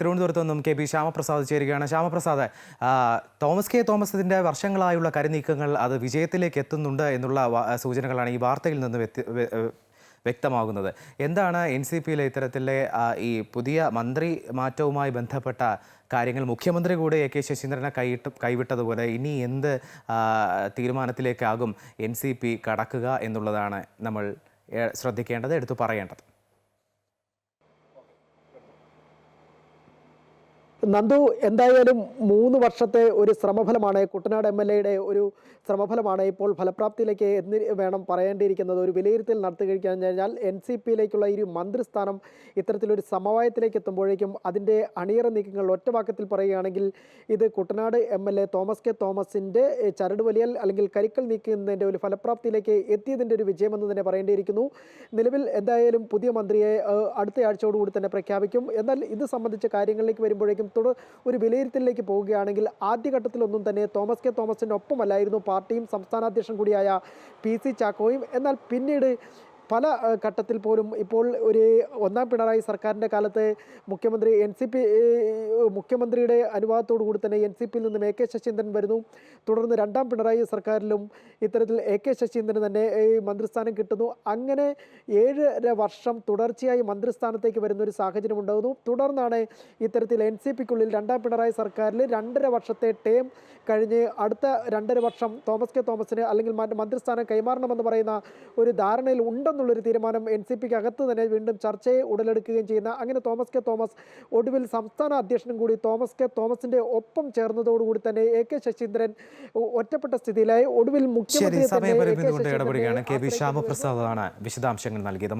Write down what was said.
തിരുവനന്തപുരത്ത് നിന്നും K P Shyamaprasad ചേരുകയാണ്. ശ്യാമപ്രസാദ് തോമസ് കെ തോമസിന്റെ വർഷങ്ങളായുള്ള കരുനീക്കങ്ങൾ അത് വിജയത്തിലേക്ക് എത്തുന്നുണ്ട് എന്നുള്ള സൂചനകളാണ് ഈ വാർത്തയിൽ നിന്ന് വ്യക്തി- വ്യക്തമാകുന്നത്. എന്താണ് എൻ സി പിയിലെ ഇത്തരത്തിലെ ഈ പുതിയ മന്ത്രി മാറ്റവുമായി ബന്ധപ്പെട്ട കാര്യങ്ങൾ? മുഖ്യമന്ത്രി കൂടെ എ കെ ശശീന്ദ്രനെ കൈയിട്ട് കൈവിട്ടതുപോലെ ഇനി എന്ത് തീരുമാനത്തിലേക്കാകും എൻ സി പി കടക്കുക എന്നുള്ളതാണ് നമ്മൾ ശ്രദ്ധിക്കേണ്ടത് എടുത്തു പറയേണ്ടത്? നന്ദു എന്തായാലും മൂന്ന് വർഷത്തെ ഒരു ശ്രമഫലമാണ് കുട്ടനാട് എം എൽ എയുടെ ഒരു ശ്രമഫലമാണ് ഇപ്പോൾ ഫലപ്രാപ്തിയിലേക്ക് എന്ന് വേണം പറയേണ്ടിയിരിക്കുന്നത്. ഒരു വിലയിരുത്തൽ നടത്തി കഴിഞ്ഞാൽ എൻ സി പിയിലേക്കുള്ള ഈ മന്ത്രിസ്ഥാനം ഇത്തരത്തിലൊരു സമവായത്തിലേക്ക് എത്തുമ്പോഴേക്കും അതിന്റെ അണിയറ നീക്കങ്ങൾ ഒറ്റവാക്കത്തിൽ പറയുകയാണെങ്കിൽ ഇത് Kuttanad M L A Thomas K തോമസിന്റെ ചരട് വലിയൽ അല്ലെങ്കിൽ കരിക്കൽ നീക്കുന്നതിന്റെ ഒരു ഫലപ്രാപ്തിയിലേക്ക് എത്തിയതിന്റെ ഒരു വിജയമെന്ന് തന്നെ പറയേണ്ടിയിരിക്കുന്നു. നിലവിൽ എന്തായാലും പുതിയ മന്ത്രിയെ അടുത്ത ആഴ്ചയോടുകൂടി തന്നെ പ്രഖ്യാപിക്കും. എന്നാൽ ഇത് സംബന്ധിച്ച കാര്യങ്ങളിലേക്ക് വരുമ്പോഴേക്കും തുടർ ഒരു വിലയിരുത്തലിലേക്ക് പോവുകയാണെങ്കിൽ ആദ്യഘട്ടത്തിലൊന്നും തന്നെ തോമസ് കെ തോമസിന്റെ ഒപ്പമല്ലായിരുന്നു പാർട്ടിയും സംസ്ഥാന അധ്യക്ഷൻ കൂടിയായ പി സി ചാക്കോയും. എന്നാൽ പിന്നീട് പല ഘട്ടത്തിൽ പോലും ഇപ്പോൾ ഒരു ഒന്നാം പിണറായി സർക്കാരിന്റെ കാലത്ത് മുഖ്യമന്ത്രി എൻ സി പി മുഖ്യമന്ത്രിയുടെ അനുവാദത്തോടു കൂടി തന്നെ എൻ സി പിയിൽ നിന്നും എ കെ ശശീന്ദ്രൻ വരുന്നു. തുടർന്ന് രണ്ടാം പിണറായി സർക്കാരിലും ഇത്തരത്തിൽ എ കെ ശശീന്ദ്രൻ തന്നെ മന്ത്രിസ്ഥാനം കിട്ടുന്നു. അങ്ങനെ ഏഴര വർഷം തുടർച്ചയായി മന്ത്രിസ്ഥാനത്തേക്ക് വരുന്ന ഒരു സാഹചര്യം ഉണ്ടാകുന്നു. തുടർന്നാണ് ഇത്തരത്തിൽ എൻ സി പിക്കുള്ളിൽ രണ്ടാം പിണറായി സർക്കാരിൽ രണ്ടര വർഷത്തെ ടേം കഴിഞ്ഞ് അടുത്ത രണ്ടര വർഷം തോമസ് കെ തോമസിന് അല്ലെങ്കിൽ മന്ത്രിസ്ഥാനം കൈമാറണമെന്ന് പറയുന്ന ഒരു ധാരണയിൽ ഉണ്ടെന്നുള്ളൊരു തീരുമാനം എൻ സി പിക്ക് അകത്ത് തന്നെ വീണ്ടും ചർച്ചയെ ഉടലെടുക്കുകയും ചെയ്യുന്ന അങ്ങനെ തോമസ് കെ തോമസ് ഒടുവിൽ സംസ്ഥാന അധ്യക്ഷനും കൂടി തോമസ് കെ തോമസിന്റെ ഒപ്പം ചേർന്നതോടുകൂടി തന്നെ എ കെ ശശീന്ദ്രൻ ഒറ്റപ്പെട്ട സ്ഥിതിയിലായി. ഒടുവിൽ മുഖ്യമന്ത്രി കെ ഇടപെടുകയാണ് ശ്യാമപ്രസാദാണ് വിശദാംശങ്ങൾ നൽകിയത്.